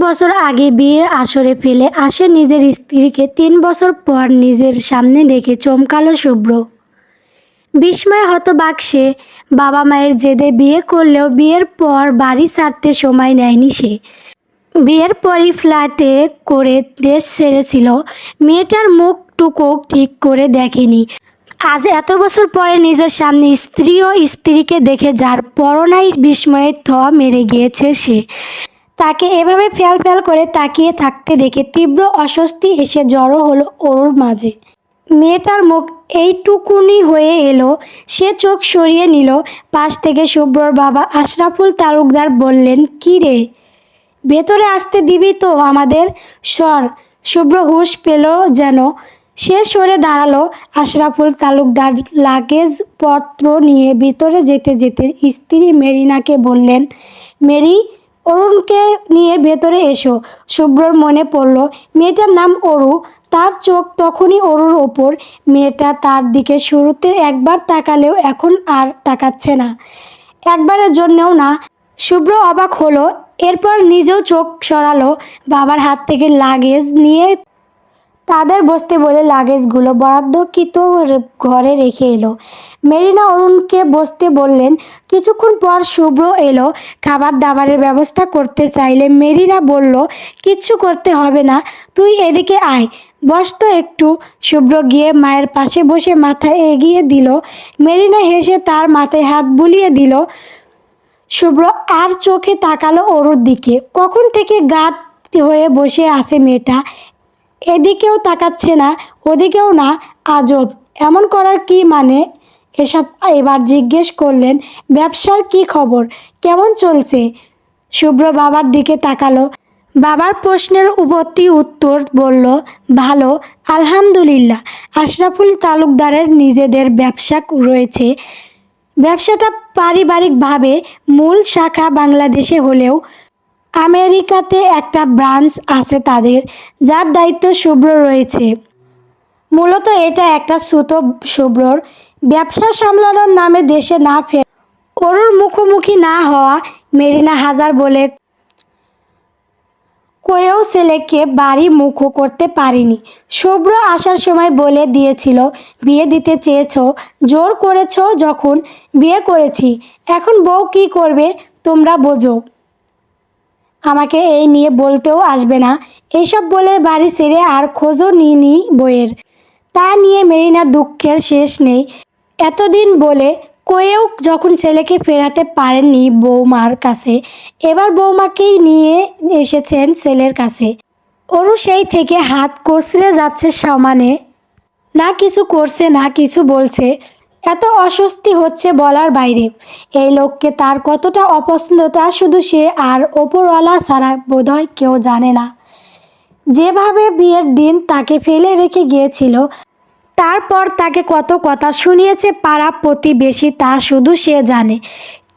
বছর আগে বিয়ের আসরে ফেলে আসে নিজের স্ত্রীকে, তিন বছর পর নিজের সামনে দেখে চমকালো শুভ্র। বিস্ময় হতবাক সে বাবা মায়ের জেদে বিয়ে করলেও বিয়ের পর বাড়ি ছাড়তে সময় নেয়নি সে। বিয়ের পরই ফ্ল্যাটে করে দেশ ছেড়েছিল। মেয়েটার মুখ টুকু ঠিক করে দেখেনি। আজ এত বছর পরে নিজের সামনে স্ত্রী ও স্ত্রীকে দেখে যার পরনাই বিস্ময়ের থ মেরে গিয়েছে সে। তাকে এভাবে ফ্যাল ফ্যাল করে তাকিয়ে থাকতে দেখে তীব্র অস্বস্তি এসে জড়ো হলো ওর মাঝে। মেয়েটার মুখ এইটুকুনি হয়ে এলো, সে চোখ সরিয়ে নিল। পাশ থেকে শুভ্রর বাবা আশরাফুল তালুকদার বললেন, কী রে? ভেতরে আসতে দিবি তো আমাদের? স্বর শুভ্র হুঁশ পেল যেন। সে সরে দাঁড়াল। আশরাফুল তালুকদার লাগেজ পত্র নিয়ে ভিতরে যেতে যেতে স্ত্রী মেরিনাকে বললেন, মেরি অরুণকে নিয়ে ভেতরে এসো। শুভ্রর মনে পড়ল, মেয়েটার নাম অরু। তার চোখ তখনই অরুর ওপর। মেয়েটা তার দিকে শুরুতে একবার তাকালেও এখন আর তাকাচ্ছে না। একবারের জন্যও না। শুভ্র অবাক হলো, এরপর নিজেও চোখ সরালো। বাবার হাত থেকে লাগেজ নিয়ে তাদের বসতে বলে লাগেজগুলো বরাদ্দকৃত ঘরে রেখে এলো। মেরিনা অরুণকে বসতে বললেন, কিছুক্ষণ পর শুভ্র এলো, খাবার দাবারের ব্যবস্থা করতে চাইলে মেরিনা বলল কিচ্ছু করতে হবে না, তুই এদিকে আয়। বস তো একটু। শুভ্র গিয়ে মায়ের পাশে বসে মাথা এগিয়ে দিল। মেরিনা হেসে তার মাথায় হাত বুলিয়ে দিল। শুভ্র আর চোখে তাকালো ওরুর দিকে। কখন থেকে গাত হয়ে বসে আছে মেয়েটা? এদিকেও তাকাচ্ছে না, ওদিকেও না, আজব। এমন করার কি মানে? এসব এবার জিজ্ঞেস করলেন, ব্যবসার কি খবর? কেমন চলছে? শুভ্র বাবার দিকে তাকালো। বাবার প্রশ্নের উপরতি উত্তর বলল, ভালো, আলহামদুলিল্লাহ। আশরাফুল তালুকদারের নিজেদের ব্যবসা রয়েছে। ব্যবসাটা পারিবারিকভাবে মূল শাখা বাংলাদেশে হলেও আমেরিকাতে একটা ব্রাঞ্চ আছে তাদের, যার দায়িত্ব শুভ্র রয়েছে। মূলত এটা একটা সুতো শুভ্রর। ব্যবসা সামলানোর নামে দেশে না ফের ওরুর মুখোমুখি না হওয়া মেরিনা হাজার বলে কয়েও ছেলেকে বাড়ি মুখো করতে পারিনি। শুভ্র আসার সময় বলে দিয়েছিল, বিয়ে দিতে চেয়েছো, জোর করেছ যখন বিয়ে করেছি। এখন বউ কি করবে তোমরা বোঝো। আমাকে এই নিয়ে বলতেও আসবে না। এইসব বলে বাড়ি ছেড়ে আর খোঁজও নিয়ে নিইনি বইয়ের। তা নিয়ে মেরিনার দুঃখের শেষ নেই। এতদিন বলে কয়েও যখন ছেলেকে ফেরাতে পারেননি বৌমার কাছে, এবার বৌমাকেই নিয়ে এসেছেন ছেলের কাছে। ওরও সেই থেকে হাত কচড়ে যাচ্ছে সমানে। না কিছু করছে, না কিছু বলছে। এত অস্বস্তি হচ্ছে বলার বাইরে। এই লোককে তার কতটা অপছন্দ তা শুধু সে আর ওপরওয়ালা ছাড়া বোধহয় কেউ জানে না। যেভাবে বিয়ের দিন তাকে ফেলে রেখে গিয়েছিল, তারপর তাকে কত কথা শুনিয়েছে পাড়া প্রতিবেশী তা শুধু সে জানে।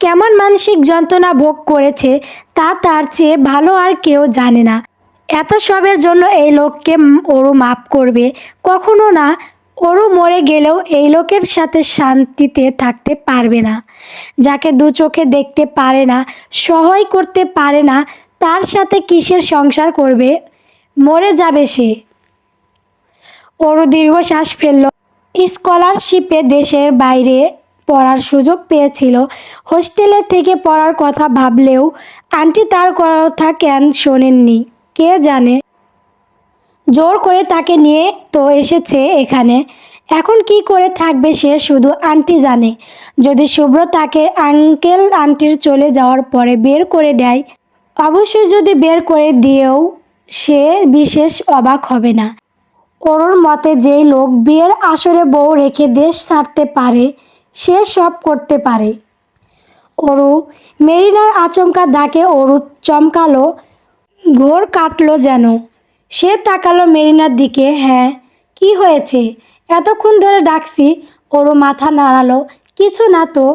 কেমন মানসিক যন্ত্রণা ভোগ করেছে তা তার চেয়ে ভালো আর কেউ জানে না। এত সবের জন্য এই লোককে উম ওরু মাপ করবে, কখনো না ওরু মরে গেলেও এই লোকের সাথে শান্তিতে থাকতে পারবে না। যাকে দু চোখে দেখতে পারে না, সহায় করতে পারে না, তার সাথে কিসের সংসার করবে? মরে যাবে সে। ওরও দীর্ঘশ্বাস ফেলল। স্কলারশিপে দেশের বাইরে পড়ার সুযোগ পেয়েছিল। হোস্টেলে থেকে পড়ার কথা ভাবলেও আন্টি তার কথা কেন শোনেননি? কে জানে? জোর করে তাকে নিয়ে তো এসেছে এখানে। এখন কি করে থাকবে সে শুধু আন্টি জানে। যদি শুভ্র তাকে আঙ্কেল আন্টির চলে যাওয়ার পরে বের করে দেয়, অবশ্যই যদি বের করে দিয়েও সে বিশেষ অবাক হবে না। ওরর মতে যেই লোক বিয়ের আসরে বউ রেখে দেশ ছাড়তে পারে, সে সব করতে পারে। ওরু মেরিনার আচমকা ডাকে ওরু চমকালো, ঘোর কাটলো যেন। সে তাকালো মেরিনার দিকে হ্যাঁ কি হয়েছে? এতক্ষণ ধরে ডাকছি। ওরও মাথা নাড়ালো, কিছু না তো,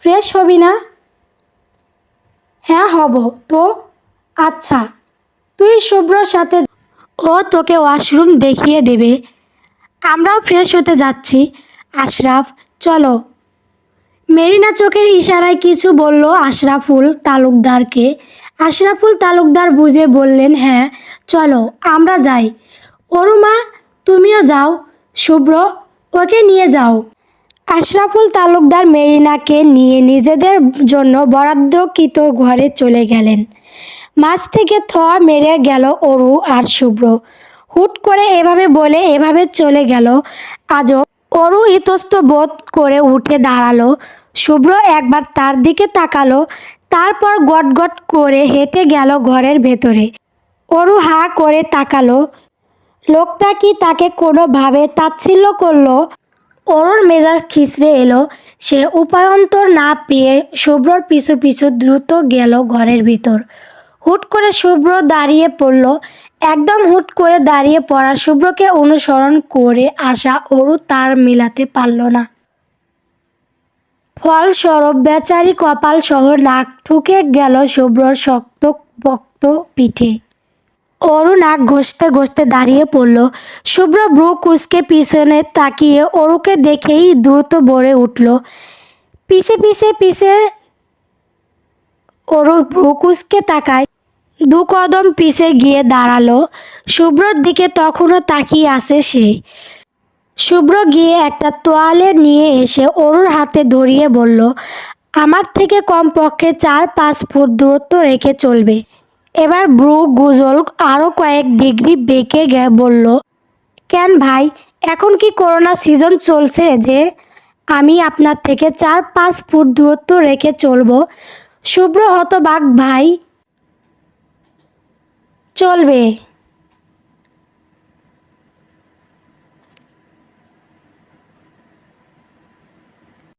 ফ্রেশ হবি না? হ্যাঁ হব, তো? আচ্ছা তুই শুভ্রর সাথে ও তোকে ওয়াশরুম দেখিয়ে দেবে। আমরাও ফ্রেশ হতে যাচ্ছি। আশরাফ, চলো। মেরিনা চোখের ইশারায় কিছু বলল আশরাফুল তালুকদারকে। আশরাফুল তালুকদার বুঝে বললেন হ্যাঁ চলো, আমরা যাই। অরুমা, তুমিও যাও। শুভ্র, ওকে নিয়ে যাও। আশরাফুল তালুকদার মেরিনাকে নিয়ে নিজেদের জন্য বরাদ্দকৃত ঘরে চলে গেলেন। মাছ থেকে থ মেরে গেল অরু আর শুভ্র। হুট করে এভাবে বলে এভাবে চলে গেল। আজও অরু ইতস্ত বোধ করে উঠে দাঁড়াল। শুভ্র একবার তার দিকে তাকালো, তারপর গটগট করে হেঁটে গেল ঘরের ভেতরে। অরু হা করে তাকালো। লোকটা কি তাকে কোনোভাবে তাচ্ছিল্য করল? অরুর মেজাজ খিচড়ে এলো। সে উপায়ন্তর না পেয়ে শুভ্রর পিছু পিছু দ্রুত গেল ঘরের ভিতর। হুট করে শুভ্র দাঁড়িয়ে পড়ল। একদম হুট করে দাঁড়িয়ে পড়া শুভ্রকে অনুসরণ করে আসা অরু তার মিলাতে পারল না। ফলস্বরূপ বেচারি কপাল সহ নাক ঠুকে গেল শুভ্রর শক্ত পক্ত পিঠে। অরু নাক ঘষতে ঘষতে দাঁড়িয়ে পড়ল। শুভ্র ব্রু কুচকে পিছনে তাকিয়ে অরুকে দেখেই দ্রুত বড়ে উঠল। পিছে পিছে পিছে। অরু ব্রু কুচকে তাকায়। দু কদম পিছে গিয়ে দাঁড়াল। শুভ্রর দিকে তখনও তাকিয়ে আছে সে। শুভ্র গিয়ে একটা তোয়ালে নিয়ে এসে অরুর হাতে ধরিয়ে বলল, আমার থেকে কমপক্ষে চার পাঁচ ফুট দূরত্ব রেখে চলবে। এবার ব্রু গুজল আরও কয়েক ডিগ্রি বেঁকে গে বলল, কেন ভাই, এখন কি করোনা সিজন চলছে যে আমি আপনার থেকে চার পাঁচ ফুট দূরত্ব রেখে চলবো? শুভ্র হতবাক ভাই, চলবে।